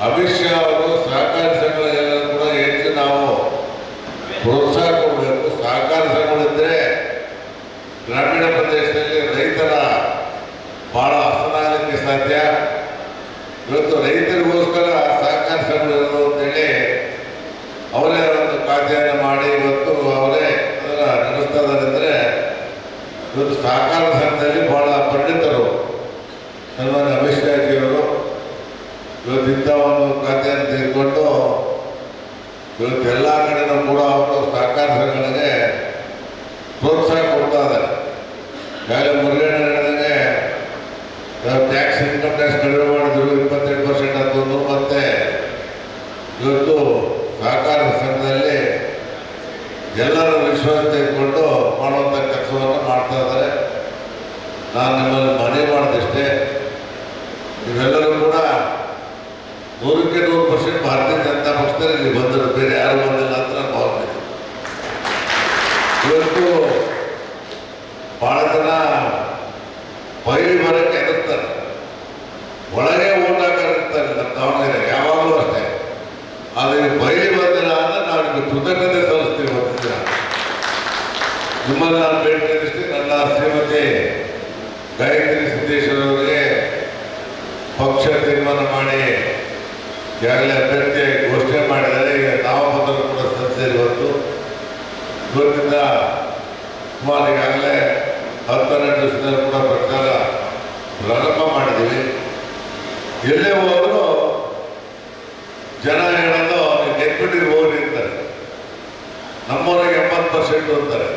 ಅಮಿತ್ ಶಾ ಅವರು ಸಹಕಾರಿ ಸಂಘಗಳಿಗೆಲ್ಲ ಕೂಡ ಹೆಚ್ಚು ನಾವು ಪ್ರೋತ್ಸಾಹ ಕೊಡಬೇಕು. ಸಹಕಾರ ಸಂಘಗಳಿದ್ರೆ ಗ್ರಾಮೀಣ ಪ್ರದೇಶದಲ್ಲಿ ರೈತರ ಭಾಳ ಹಸನಾಗಲಿಕ್ಕೆ ಸಾಧ್ಯ. ಇವತ್ತು ರೈತರಿಗೋಸ್ಕರ ಸಹಕಾರ ಸಂಘಗಳು ಅಂತೇಳಿ ಅವರೇ ಒಂದು ಖಾತೆಯನ್ನು ಮಾಡಿ ಇವತ್ತು ಅವರೇ ಅದರ ನಡೆಸ್ತಾ ಇದ್ದಾರೆ ಅಂದರೆ ಇವತ್ತು ಸಹಕಾರ ಸಂಘದಲ್ಲಿ ಬಹಳ ಪಂಡಿತರು ಸನ್ಮಾನ್ಯ ಅಮಿತ್ ಶಾಜಿಯವರು ಇವತ್ತು ಇಂಥ ಒಂದು ಖಾತೆಯನ್ನು ತೆಗೆದುಕೊಂಡು ಇವತ್ತು ಎಲ್ಲ ಕಡೆನೂ ಕೂಡ ಅವರು ಸಹಕಾರ ಸಂಘಗಳಿಗೆ ಪ್ರೋತ್ಸಾಹ ಕೊಡ್ತಾ ಇದ್ದಾರೆ ಈಗಾಗಲೇ ಮುರುಗೇಣ ಹೇಳಿದಂಗೆ ಟ್ಯಾಕ್ಸ್ ಇನ್ಕಮ್ ಟ್ಯಾಕ್ಸ್ ಕಡಿಮೆ ಮಾಡಿದ್ರು ಇಪ್ಪತ್ತೆಂಟು ಪರ್ಸೆಂಟ್ ಅಂತಂದ್ರು ಮತ್ತೆ ಇವತ್ತು ಸಹಕಾರ ಸಂಘದಲ್ಲಿ ಎಲ್ಲರ ವಿಶ್ವಾಸ ತೆಗೆದುಕೊಂಡು ಮಾಡುವಂಥ ಕೆಲಸವನ್ನು ಮಾಡ್ತಾ ಇದ್ದಾರೆ ನಾನು ನಿಮ್ಮಲ್ಲಿ ಮನವಿ ಮಾಡಿದಷ್ಟೇ. ನೀವೆಲ್ಲರೂ ಕೂಡ ನೂರಕ್ಕೆ ನೂರು ಪರ್ಸೆಂಟ್ ಭಾರತೀಯ ಜನತಾ ಪಕ್ಷದಲ್ಲಿ ಇಲ್ಲಿ ಬಂದರು. ಬೇರೆ ಯಾರು ಬಂದಿಲ್ಲ ಅಂತ ನಾನು ಭಾವನೆ. ಇವತ್ತು ಭಾಳ ಜನ ಬಯಲು ಬರಕ್ಕೆ ಎದುರ್ತಾರೆ ಒಳಗೆ ಓಟ್ ಹಾಕಿರ್ತಾರೆ ನಮ್ಮ ದಾವಣಗೆರೆ ಯಾವಾಗಲೂ ಅಷ್ಟೇ ಆದರೆ ಬಯಲು ಬಂದಿಲ್ಲ ಅಂದ್ರೆ ನಾವು ನಿಮಗೆ ಕೃತಜ್ಞತೆ ಸಲ್ಲಿಸ್ತೀವಿ ಬಂದಿದ್ದೀರ ನಿಮ್ಮನ್ನು ನಾನು ಭೇಟಿ ನೀಡಿಸ್ತೀನಿ ನನ್ನ ಶ್ರೀಮತಿ ಗಾಯತ್ರಿ ಸಿದ್ದೇಶ್ವರವರಿಗೆ ಪಕ್ಷ ತೀರ್ಮಾನ ಮಾಡಿ ಈಗಾಗಲೇ ಅಭ್ಯರ್ಥಿಯಾಗಿ ಘೋಷಣೆ ಮಾಡಿದ್ದಾರೆ ಈಗ ನಾಮಪತ್ರ ಕೂಡ ಸಲ್ಲಿಸಿದೆ ಇವತ್ತು ಇವತ್ತಿಂದ ಸುಮಾರು ಈಗಾಗಲೇ ಹತ್ತನ್ನೆರಡು ದಿವಸದಲ್ಲಿ ಕೂಡ ಪ್ರಚಾರ ಪ್ರಾರಂಭ ಮಾಡಿದ್ದೀವಿ. ಎಲ್ಲೇ ಹೋದರೂ ಜನ ಹೇಳೋದು ಅವ್ರಿಗೆ ಗೆದ್ಬಿಟ್ಟಿಗೆ ಹೋಗಿ ಅಂತಾರೆ. ನಮ್ಮೂರಿಗೆ ಎಂಬತ್ತು ಪರ್ಸೆಂಟ್ ಅಂತಾರೆ.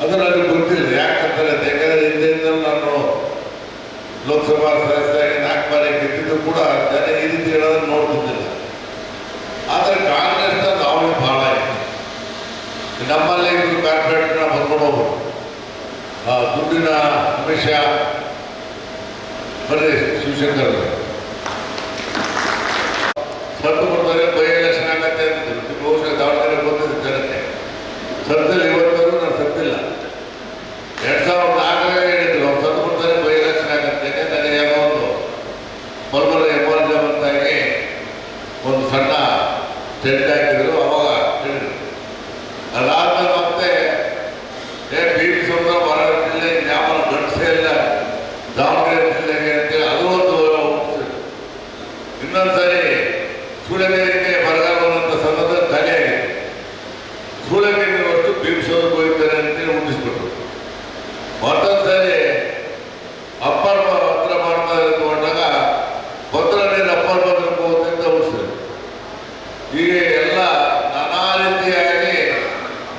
ಅದು ನನಗೆ ಗೊತ್ತಿಲ್ಲ ಯಾಕಂತಾರೆ ಯಾಕಂದರೆ ನಾನು ಲೋಕಸಭಾ ಸದಸ್ಯರಾಗಿ ನಾಲ್ಕು ಬಾರಿ ಗೆದ್ದಿದ್ದು ಕೂಡ ಜನ ಈ ರೀತಿ ಹೇಳೋದನ್ನು ನೋಡ್ತಿದ್ದಿಲ್ಲ. ಆದರೆ ಕಾಂಗ್ರೆಸ್ನ ನಾವು ಬಹಳ ಇದೆ ನಮ್ಮಲ್ಲೇ ಇದು ಕಾರ್ಪೊರೇಟ್ನ ಬರ್ಕೊಂಡೋಗ್ರು ದುಡ್ಡಿನ ಅಮಿತ್ ಶಾ ಬರ್ರಿ ಶಿವಶಂಕರ್ ಅವರು. ಟೆಂಟ್ ಹಾಕಿದ್ರು ಅವಾಗ ಹೇಳಿದ್ರು ಮತ್ತೆ, ಏ ಬೀಟ್ ಸಮುದ್ರ ಬರ ಜಿಲ್ಲೆ ಯಾವ ಗಂಡಸೇ ಇಲ್ಲ, ದಾವಣಗೆರೆ ಜಿಲ್ಲೆಗೆ ಅಂತೇಳಿ ಅದು ಒಂದು. ಇನ್ನೊಂದ್ಸರಿ ಸೂಳೆಬೇರಿಗೆ ಬರಗಾಲ ಬಂದಂಥ ಸಂದರ್ಭದಲ್ಲಿ ಖಾಲಿ ಆಗಿತ್ತು ಸೂಳೆಬೇರಿಗೆ ಅಷ್ಟು ಭೀಮಸೋದಕ್ಕೆ ಹೋಗಿದ್ದಾರೆ ಅಂತೇಳಿ ಹುಟ್ಟಿಸ್ಬಿಟ್ರು ಮತ್ತೊಂದ್ಸರಿ ಅಪ್ಪರ್ ಹತ್ರ ಮಾಡ್ತಾ ಇದ್ಕೊಂಡಾಗ ಭದ್ರ ನೀರು ಅಪ್ಪರ್ ಭದ್ರಕ್ಕೆ ಹೋಗುತ್ತೆ ಅಂತ ಉಳಿಸಿದ್ರು ಹೀಗೆ ಎಲ್ಲ ನಾನಾ ರೀತಿಯಾಗಿ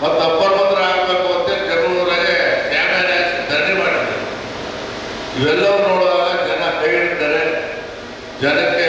ಮತ್ತು ಅಪ್ಪರ್ ಆಗಬೇಕು ಅಂತ ಕೆಲವರಿಗೆ ಕ್ಯಾಮೆರಾ ಧರಣಿ ಮಾಡಿದ್ರು. ಇವೆಲ್ಲವೂ ನೋಡುವಾಗ ಜನ ಕೈ ಜನಕ್ಕೆ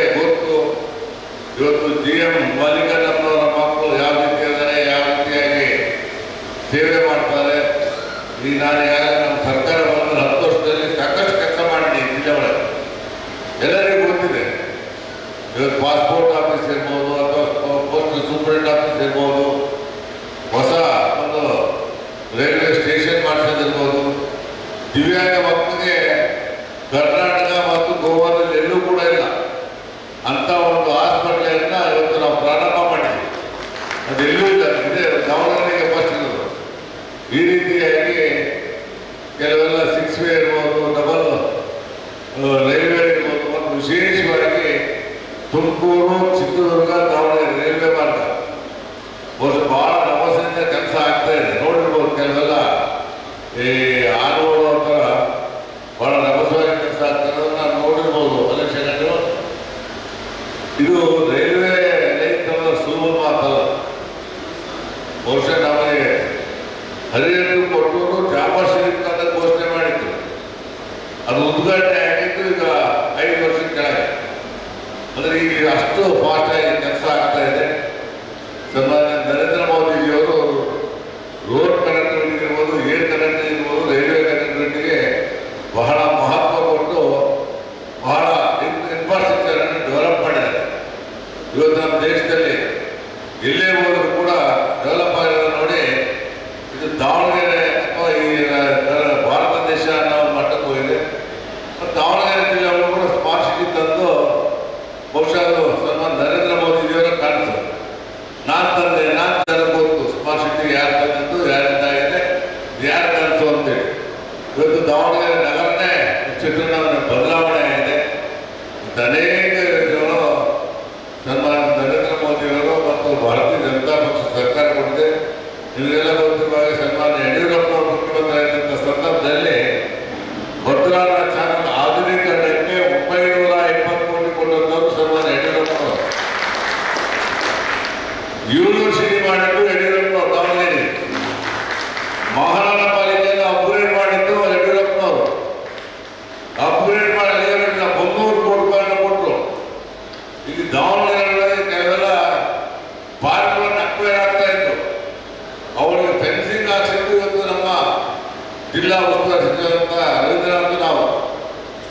ಹರಿಹಟ್ಟು ಕೊಟ್ಟೂರು ಜಾಬಾ ಶರೀಫ್ ಅಂತ ಘೋಷಣೆ ಮಾಡಿದ್ರು. ಅದು ಉದ್ಘಾಟನೆ ಆಗಿತ್ತು ಈಗ ಐದು ವರ್ಷದ ಕೆಳಗೆ. ಅಂದರೆ ಈಗ ಅಷ್ಟು ಫಾಸ್ಟ್ ಆಗಿ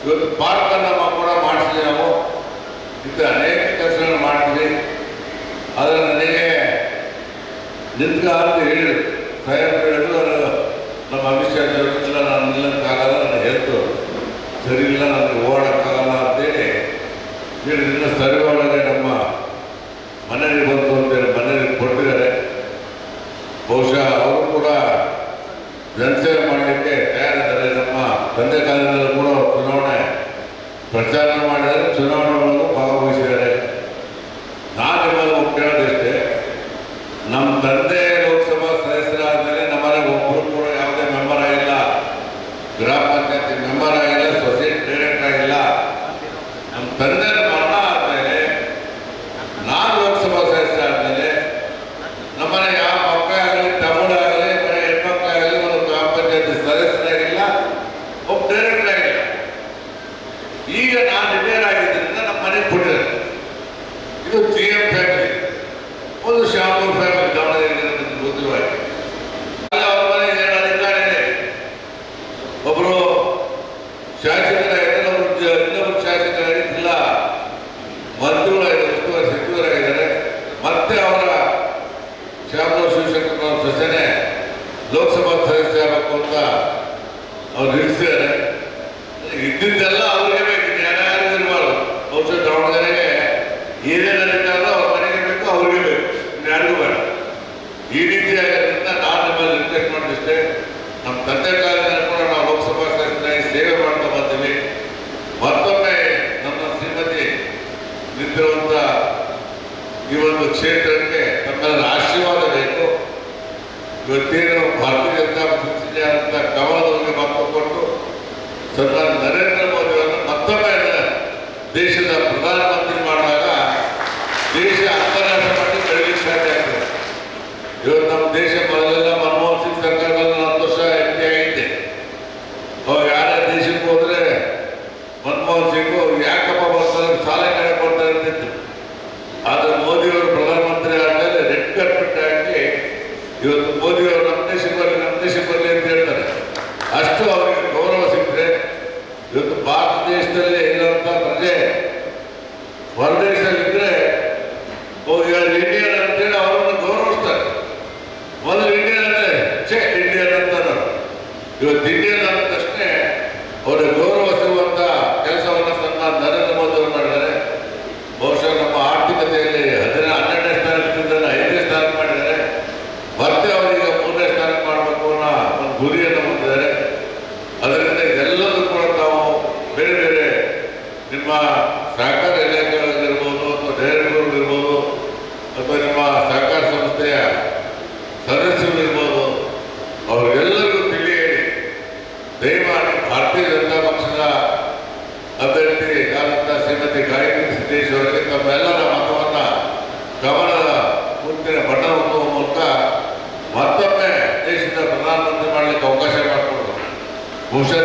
ಇವತ್ತು ಪಾರ್ಕನ್ನು ಕೂಡ ಮಾಡಿಸಿದೆ ನಾವು ಇಂಥ ಅನೇಕ ಕೆಲಸಗಳನ್ನು ಮಾಡ್ತೀವಿ. ಆದರೆ ನನಗೆ ನಿಂತ್ಕ ಅಂತ ಹೇಳಿ ಸ್ವಯಂ ಹೇಳಿದ್ರು ನಮ್ಮ ಅಭಿಷೇಕ ಇಲ್ಲ, ನಾನು ನಿಲ್ಲಕ್ಕಾಗಲ್ಲ ನನ್ನ ಹೆಲ್ತು ಸರಿ ಇಲ್ಲ, ನನಗೆ ಓಡೋಕ್ಕಾಗಲ್ಲ ಅಂತೇಳಿ ಹೇಳಿದ್ರಿಂದ ಸರ್ವೆ ಶಾಸಕರಾಗಿದ್ದಾರೆ ಇನ್ನೊಬ್ಬರು ಶಾಸಕರಾಗಿದ್ದಿಲ್ಲ ಮಂತ್ರಿಗಳಾಗಿದ್ದಾರೆ ಉಸ್ತುವಾರಿ ಸಚಿವರಾಗಿದ್ದಾರೆ ಮತ್ತೆ ಅವರ ಶ್ಯಾಮರಾವ್ ಶಿವಶಂಕರ್ ಅವರ ಸೂಚನೆ ಲೋಕಸಭಾ ಸದಸ್ಯ ಅಂತ ಅವ್ರು ನಿಲ್ಲಿಸಿದ್ದಾರೆ ಇದ್ದಿದ್ದೆಲ್ಲ ಅವ್ರಿಗೆ ಬೇಕು ಯಾರ್ಯಾರು ಇರಬಾರ್ದು. ಬಹುಶಃ ದಾವಣಗೆರೆಗೆ ಏನೇನು ನಡೀತಾರೋ ಅವ್ರ ಮನೆಗೆ ಬೇಕು, ಅವ್ರಿಗೆ ಬೇಕು. ಯಾರಿಗೂ ಈ ರೀತಿಯಾಗಿರೋದ್ರಿಂದ ನಾನು ಮೇಲೆ ರಿಕ್ವೆಸ್ಟ್ ಮಾಡಿದಷ್ಟೇ. ನಮ್ಮ ತಂದೆ ಕ್ಷೇತ್ರಕ್ಕೆ ತಮ್ಮೆಲ್ಲರ ಆಶೀರ್ವಾದ ಬೇಕು. ಇವತ್ತೇನು ಭಾರತೀಯ ಜನತಾ ಪಕ್ಷದ ಕಮಲದವರಿಗೆ ಮಹತ್ವ ಕೊಟ್ಟು ಸರ್ದಾರ್ ಅಥವಾ ನಮ್ಮ ಸಹಕಾರ ಸಂಸ್ಥೆಯ ಸದಸ್ಯರಿರ್ಬೋದು ಅವರೆಲ್ಲರಿಗೂ ತಿಳಿ ಹೇಳಿ. ದಯಮಾಡಿ ಭಾರತೀಯ ಜನತಾ ಪಕ್ಷದ ಅಭ್ಯರ್ಥಿ ನಾನಂತ ಶ್ರೀಮತಿ ಗಾಯತ್ರಿ ಸಿದ್ದೇಶ್ ಅವರಿಗೆ ತಮ್ಮೆಲ್ಲರ ಮತವನ್ನು ಗಮನದ ಮುಂದಿನ ಬಣ್ಣ ಹೊಂದುವ ಮೂಲಕ ಮತ್ತೊಮ್ಮೆ ದೇಶದ ಪ್ರಧಾನಮಂತ್ರಿ ಮಾಡಲಿಕ್ಕೆ ಅವಕಾಶ ಮಾಡಿಕೊಡ್ತಾರೆ ಬಹುಶಃ